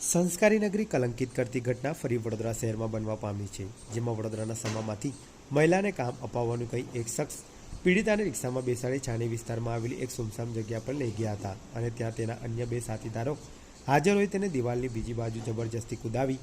સંસ્કારી નગરી કલંકિત કરતી ઘટના ફરી વડોદરા શહેરમાં બનવા પામી છે, જેમાં વડોદરાના સમામાંથી મહિલાને કામ અપાવવાનું કહી એક શખ્સ પીડિતાને રિક્ષામાં બેસાડી છાણી વિસ્તારમાં આવેલી એક સુમસામ જગ્યા પર લઈ ગયા હતા અને ત્યાં તેના અન્ય બે સાથીદારો હાજર હોય તેને દિવાલની બીજી બાજુ જબરજસ્તી કુદાવી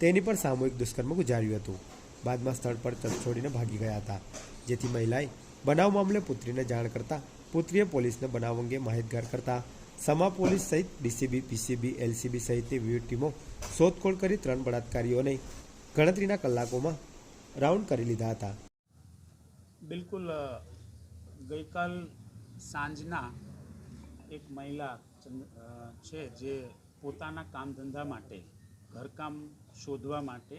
તેની પર સામૂહિક દુષ્કર્મ ગુજાર્યું હતું. બાદમાં સ્થળ પર તપ છોડીને ભાગી ગયા હતા, જેથી મહિલાએ બનાવ મામલે પુત્રીને જાણ કરતા પુત્રીએ પોલીસને બનાવ અંગે માહિતગાર કરતા સમા પોલીસ સહિત ડીસીબી, પીસીબી, એલસીબી સહિતની વિવિધ ટીમો શોધખોળ કરી ત્રણ બળાત્કારીઓને ગણતરીના કલાકોમાં રાઉન્ડ કરી લીધા હતા. બિલકુલ ગઈકાલ સાંજના એક મહિલા છે જે પોતાના કામ ધંધા માટે, ઘરકામ શોધવા માટે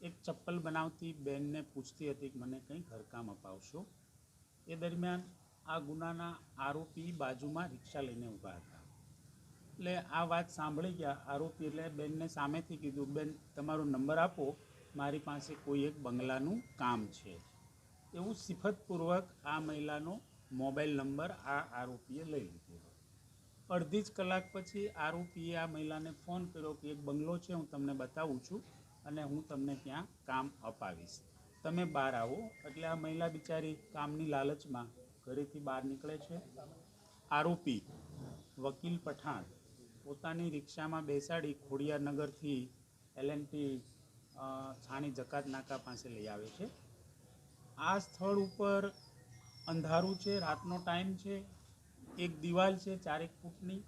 એક ચપ્પલ બનાવતી બેનને પૂછતી હતી કે મને કંઈ ઘરકામ અપાવશો? એ દરમિયાન આ ગુનાના આરોપી બાજુમાં રિક્ષા લઈને ઊભા હતા. એટલે આ વાત સાંભળી ગયા. આરોપી એટલે બેનને સામેથી કીધું, બેન, તમારો નંબર આપો. મારી પાસે કોઈ એક બંગલાનું કામ છે. એવું સિફતપૂર્વક આ મહિલાનો મોબાઈલ નંબર આ આરોપીએ લઈ લીધો. અડધી જ કલાક પછી આરોપીએ આ મહિલાને ફોન કર્યો કે, એક બંગલો છે, હું તમને બતાવું છું અને હું તમને ત્યાં કામ અપાવીશ. તમે બહાર આવો. એટલે આ મહિલા બિચારી કામની લાલચમાં ઘરેથી બહાર નીકળે છે. આરોપી વકીલ પઠાણ પોતાની રિક્ષામાં બેસાડી ખોડિયારનગરથી એલએનટી છાણી જકાત નાકા પાસે લઈ આવે છે. આ સ્થળ ઉપર અંધારું છે, રાતનો ટાઈમ છે, એક દિવાલ છે, ચારેક ફૂટની.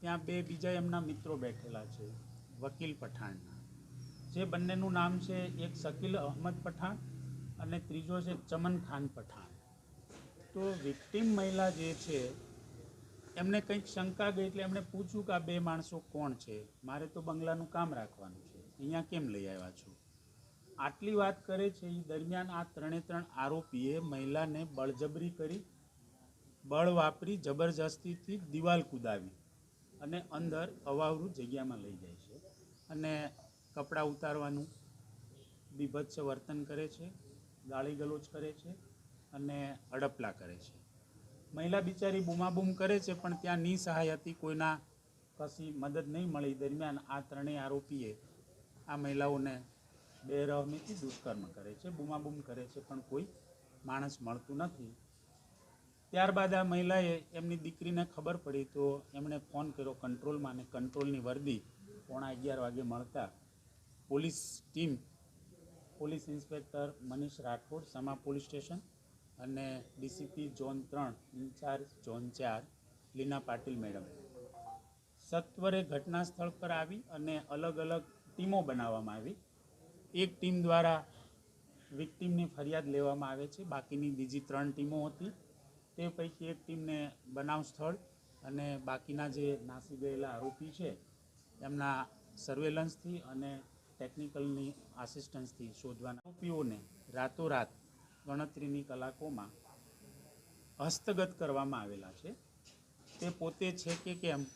ત્યાં બે બીજા એમના મિત્રો બેઠેલા છે, વકીલ પઠાણના. જે બંનેનું નામ છે, એક શકીલ અહમદ પઠાણ અને ત્રીજો છે, ચમન ખાન પઠાણ. તો વિક્ટિમ મહિલા જે છે, એમને કંઈક શંકા ગઈ એટલે એમણે પૂછ્યું કે આ બે માણસો કોણ છે? મારે તો બંગલાનું કામ રાખવાનું છે. અહીંયા કેમ લઈ આવ્યા છો? આટલી વાત કરે છે એ દરમિયાન આ ત્રણે ત્રણ આરોપીએ મહિલાને બળજબરી કરી, બળ વાપરી, જબરજસ્તીથી દિવાલ કુદાવી અને અંદર અવાવરું જગ્યામાં લઈ જાય છે અને કપડાં ઉતારવાનું બીભત્સ વર્તન કરે છે, ગાળી ગલોચ કરે છે અને હડપલા કરે છે. મહિલા બિચારી બૂમાબૂમ કરે છે, પણ ત્યાં નિસહાય હતી કોઈના કશી મદદ નહીં મળી. દરમિયાન આ ત્રણેય આરોપીએ આ મહિલાઓને બેરહમીથી દુષ્કર્મ કરે છે, બૂમાબૂમ કરે છે, પણ કોઈ માણસ મળતું નથી. ત્યારબાદ આ મહિલાએ એમની દીકરીને ખબર પડી તો એમણે ફોન કર્યો કંટ્રોલમાં અને કંટ્રોલની વર્દી પોણા અગિયાર વાગે મળતા police team, police inspector Manish Rathod, Sama police station અને ડીસીપી ઝોન ત્રણ, ઇન્ચાર્જ ઝોન ચાર, લીના પાટીલ મેડમ. સત્વરે ઘટના સ્થળ પર આવી અને અલગ અલગ ટીમો બનાવવામાં આવી. એક ટીમ દ્વારા વિક્ટીમની ફરિયાદ લેવામાં આવે છે. બાકીની બીજી ત્રણ ટીમો હતી. તે પૈકી એક ટીમને બનાવ સ્થળ અને બાકીના જે નાસી ગયેલા આરોપી છે, એમના સર્વેલન્સથી અને ટેકનિકલની આસિસ્ટન્સથી શોધવાના આરોપીઓને રાતોરાત ગણતરીની કલાકોમાં હસ્તગત કરવામાં આવેલા છે. તે પોતે છે કે કેમ?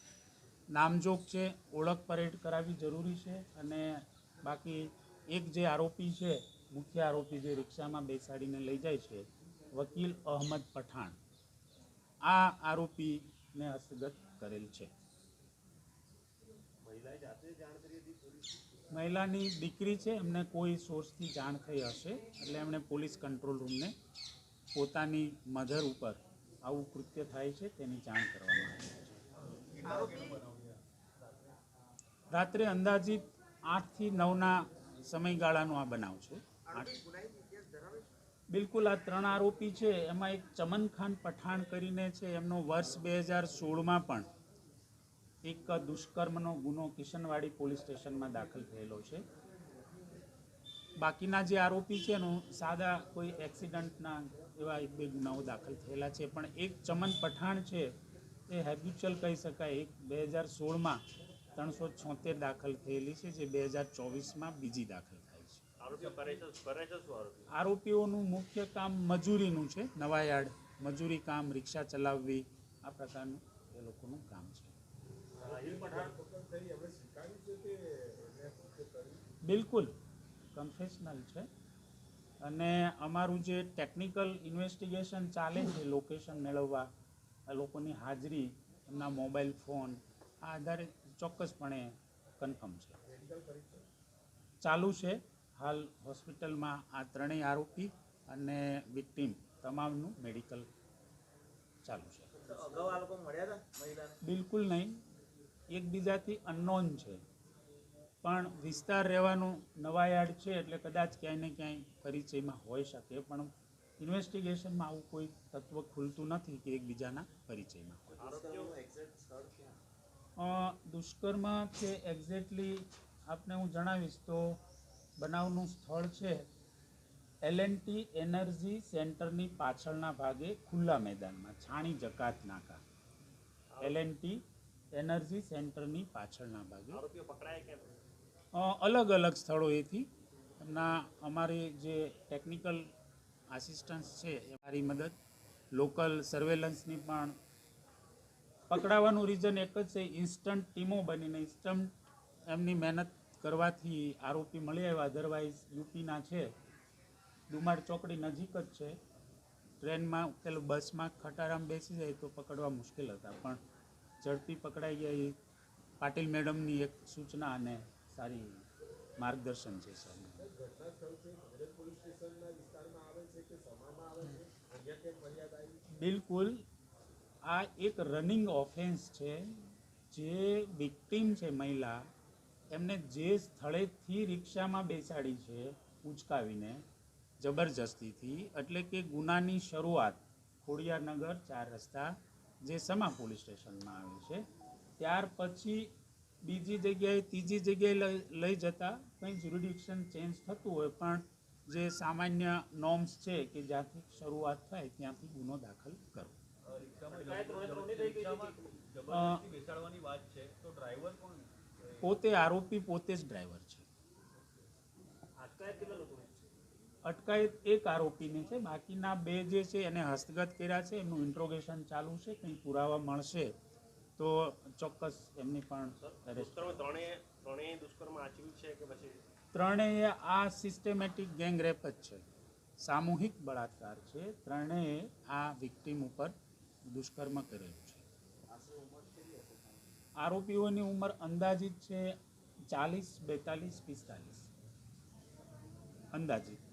નામજોગ છે, ઓળખ પરેડ કરાવવી જરૂરી છે અને બાકી એક જે આરોપી છે, મુખ્ય આરોપી જે રિક્ષામાં બેસાડીને લઈ જાય છે, વકીલ અહમદ પઠાણ. આ આરોપીને હસ્તગત કરેલ છે. મહિલાની દીકરી છે, એમને કોઈ સોર્સથી જાણ થઈ હશે, એટલે એમણે પોલીસ કંટ્રોલ રૂમને પોતાની મધર ઉપર આવું કૃત્ય થાય છે તેની જાણ કરવામાં આવી છે. રાત્રે અંદાજિત આઠથી નવના સમયગાળાનો આ બનાવ છે. બિલકુલ આ ત્રણ આરોપી છે, એમાં એક ચમન ખાન પઠાણ કરીને છે, એમનો વર્ષ બે હજાર સોળમાં પણ એક દુષ્કર્મનો ગુનો કિશનવાડી પોલીસ સ્ટેશનમાં દાખલ થયેલો છે. બાકીના જે આરોપી છે એનું સાદા કોઈ એક્સિડન્ટના એવા એક બે ગુનાઓ દાખલ થયેલા છે. પણ એક ચમન પઠાણ છે એ હેબ્યુચ્યુઅલ કહી શકાય એક બે હજાર સોળમાં ત્રણસો છોતેર દાખલ થયેલી છે જે બે હજાર ચોવીસમાં બીજી દાખલ થાય છે. આરોપીઓનું મુખ્ય કામ મજૂરીનું છે નવાયાર્ડ. મજૂરી કામ રિક્ષા ચલાવવી આ પ્રકારનું એ લોકોનું કામ છે. બિલકુલ. કન્ફેશનલ છે. અને અમારું જે ટેકનિકલ ઇન્વેસ્ટિગેશન ચાલે છે લોકેશન મેળવવા લોકોની હાજરી એમના મોબાઈલ ફોન આ આધારે ચોક્કસપણે કન્ફર્મ છે. ચાલુ છે. હાલ હોસ્પિટલમાં આ ત્રણેય આરોપી અને વિક્ટીમ તમામનું મેડિકલ ચાલુ છે. બિલકુલ નહીં. એકબીજાથી અનનોન છે. પણ વિસ્તાર રહેવાનું નવાયાર્ડ છે એટલે કદાચ ક્યાંય ને ક્યાંય પરિચયમાં હોઈ શકે, પણ ઇન્વેસ્ટિગેશનમાં આવું કોઈ તત્વ ખુલતું નથી કે એકબીજાના પરિચયમાં દુષ્કર્મ છે એક્ઝેક્ટલી આપને હું જણાવીશ તો બનાવનું સ્થળ છે એલએનટી એનર્જી સેન્ટરની પાછળના ભાગે ખુલ્લા મેદાનમાં, છાણી જકાત નાકા. એલએનટી એનર્જી સેન્ટરની પાછળના ભાગે. અલગ અલગ સ્થળોએથી એમના અમારી જે ટેકનિકલ આસિસ્ટન્સ છે એ મારી મદદ. લોકલ સર્વેલન્સની પણ પકડાવાનું રીઝન એક જ છે ઇન્સ્ટન્ટ ટીમો બનીને ઇન્સ્ટન્ટ એમની મહેનત કરવાથી આરોપી મળી આવ્યા. અધરવાઇઝ યુપીના છે. ડુમાર ચોકડી નજીક જ છે. ટ્રેનમાં પેલું બસમાં ખટારામ બેસી જાય તો પકડવા મુશ્કેલ હતા. પણ ઝડપી પકડાઈ ગયા એ પાટીલ મેડમની એક સૂચના અને સારી માર્ગદર્શન છે સર. બિલકુલ, આ એક રનિંગ ઓફેન્સ છે. જે વિક્ટીમ છે મહિલા, એમને જે સ્થળેથી રિક્ષામાં બેસાડી છે, ઉચકાવીને, જબરજસ્તીથી, એટલે કે ગુનાની શરૂઆત ખોડિયારનગર ચાર રસ્તા જે સમા પોલીસ સ્ટેશનમાં આવે છે. ત્યાર પછી બીજી જગ્યાએ ત્રીજી જગ્યાએ લઈ જતા કંઈ જ્યુરિડિક્શન ચેન્જ થતું હોય પણ જે સામાન્ય નોર્મ્સ છે કે જ્યાંથી શરૂઆત થાય ત્યાંથી ગુનો દાખલ કરવો અ, બેસાડવાની વાત છે તો ડ્રાઈવર કોણ પોતે આરોપી પોતે જ ડ્રાઈવર છે. અટકાયત એક આરોપીને છે. બાકીના બે જે છે એને હસ્તગત કર્યા છે. એમનું ઇન્ટ્રોગેશન ચાલુ છે. કંઈ પુરાવા મળશે તો ચોક્કસ એમની પણ ત્રણેય ત્રણેય દુષ્કર્મ આચર્યું છે કે પછી? ત્રણેય આ સિસ્ટેમેટિક ગેંગ રેપ જ છે. સામૂહિક બળાત્કાર છે. ત્રણેય આ વિક્ટીમ ઉપર દુષ્કર્મ કરેલું છે. આરોપીઓની ઉંમર અંદાજિત છે ચાલીસ બેતાલીસ પિસ્તાલીસ. અંદાજિત.